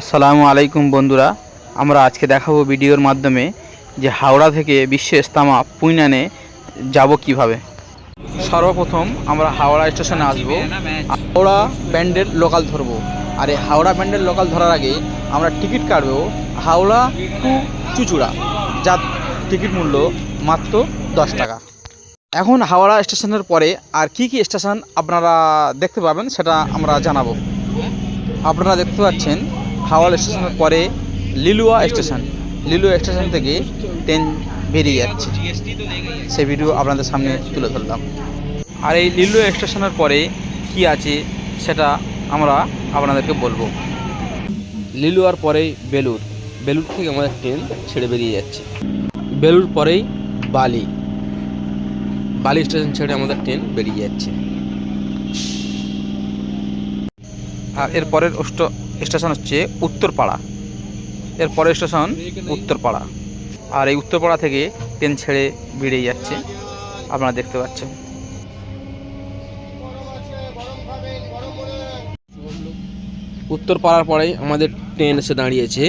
আসসালামু আলাইকুম বন্ধুরা, আমরা আজকে দেখাবো ভিডিওর মাধ্যমে যে হাওড়া থেকে বিশ্ব ইস্তামা পুইনানে যাব কীভাবে। সর্বপ্রথম আমরা হাওড়া স্টেশনে আসব। হাওড়া ব্যান্ডের লোকাল ধরবো। আর এই হাওড়া ব্যান্ডের লোকাল ধরার আগে আমরা টিকিট কাটবো হাওড়া টু চুচুড়া। যার টিকিট মূল্য মাত্র দশ টাকা। এখন হাওড়া স্টেশনের পরে আর কি কি স্টেশন আপনারা দেখতে পাবেন সেটা আমরা জানাব। আপনারা দেখতে পাচ্ছেন হাওড়া স্টেশনের পরে লিলুয়া স্টেশন। লিলুয়া স্টেশন থেকে ট্রেন বেরিয়ে যাচ্ছে। সে ভিডিও আপনাদের সামনে তুলে ধরলাম। আর এই লিলুয়া স্টেশনের পরে কি আছে সেটা আমরা আপনাদেরকে বলব। লিলুয়ার পরেই বেলুর বেলুর থেকে আমাদের ট্রেন ছেড়ে বেরিয়ে যাচ্ছে। বেলুর পরেই বালি। বালি স্টেশন ছেড়ে আমাদের ট্রেন বেরিয়ে যাচ্ছে। আর এর পরের অষ্ট- স্টেশন হচ্ছে উত্তরপাড়া। এর পরের স্টেশন উত্তরপাড়া। আর এই উত্তরপাড়া থেকে ট্রেন ছেড়ে বেরিয়ে যাচ্ছে। আপনারা দেখতে পাচ্ছেন। উত্তর পাড়ার পরেই আমাদের ট্রেন এসে দাঁড়িয়েছে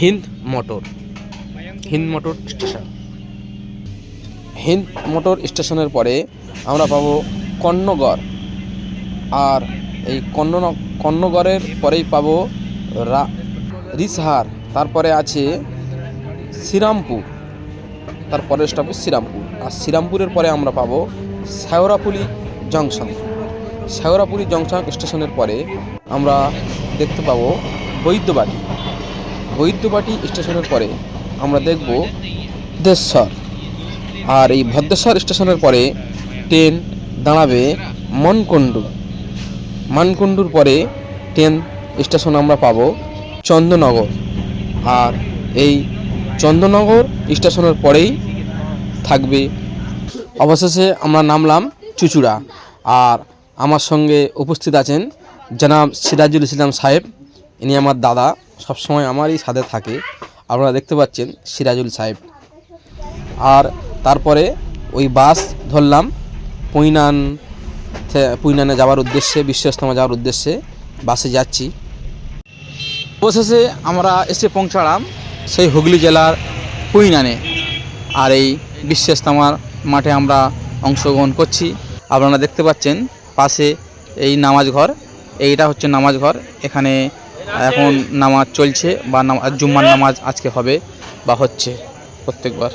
Hind Motor. Hind Motor station. Hind Motor স্টেশনের পরে আমরা পাবো কর্ণগড়। আর এই কর্ণ কর্ণগড়ের পরেই পাবো রিসহার। তারপরে আছে শ্রীরামপুর। তার তারপরে স্টপেজ শ্রীরামপুর। আর শ্রীরামপুরের পরে আমরা পাবো শেওড়াপুলি জংশন। শেওড়াপুরি জংশন স্টেশনের পরে আমরা দেখতে পাবো বৈদ্যবাটি। বৈদ্যবাটি স্টেশনের পরে আমরা দেখব ভদ্রেশ্বর আর এই ভদ্রেশ্বর স্টেশনের পরে ট্রেন দাঁড়াবে মনকুণ্ডু। মানকুণ্ডুর পরে ট্রেন স্টেশন আমরা পাবো চন্দননগর। আর এই চন্দননগর স্টেশনের পরেই থাকবে, অবশেষে আমরা নামলাম চুচুড়া। আর আমার সঙ্গে উপস্থিত আছেন জনাব সিরাজুল ইসলাম সাহেব। ইনি আমার দাদা, সবসময় আমারই সাথে থাকে। আপনারা দেখতে পাচ্ছেন সিরাজুল সাহেব। আর তারপরে ওই বাস ধরলাম পুইনান থে- পুইনানে যাওয়ার উদ্দেশ্যে বিশ্ব ইস্তমা যাওয়ার উদ্দেশ্যে বাসে যাচ্ছি। অবশেষে আমরা এসে পৌঁছালাম সেই হুগলি জেলার কুইনানে আর এই বিশ্ব ইস্তামার মাঠে আমরা অংশগ্রহণ করছি। আপনারা দেখতে পাচ্ছেন পাশে এই নামাজ ঘর। এইটা হচ্ছে নামাজ ঘর। এখানে এখন নামাজ চলছে বা জুম্মার নামাজ আজকে হবে বা হচ্ছে প্রত্যেকবার।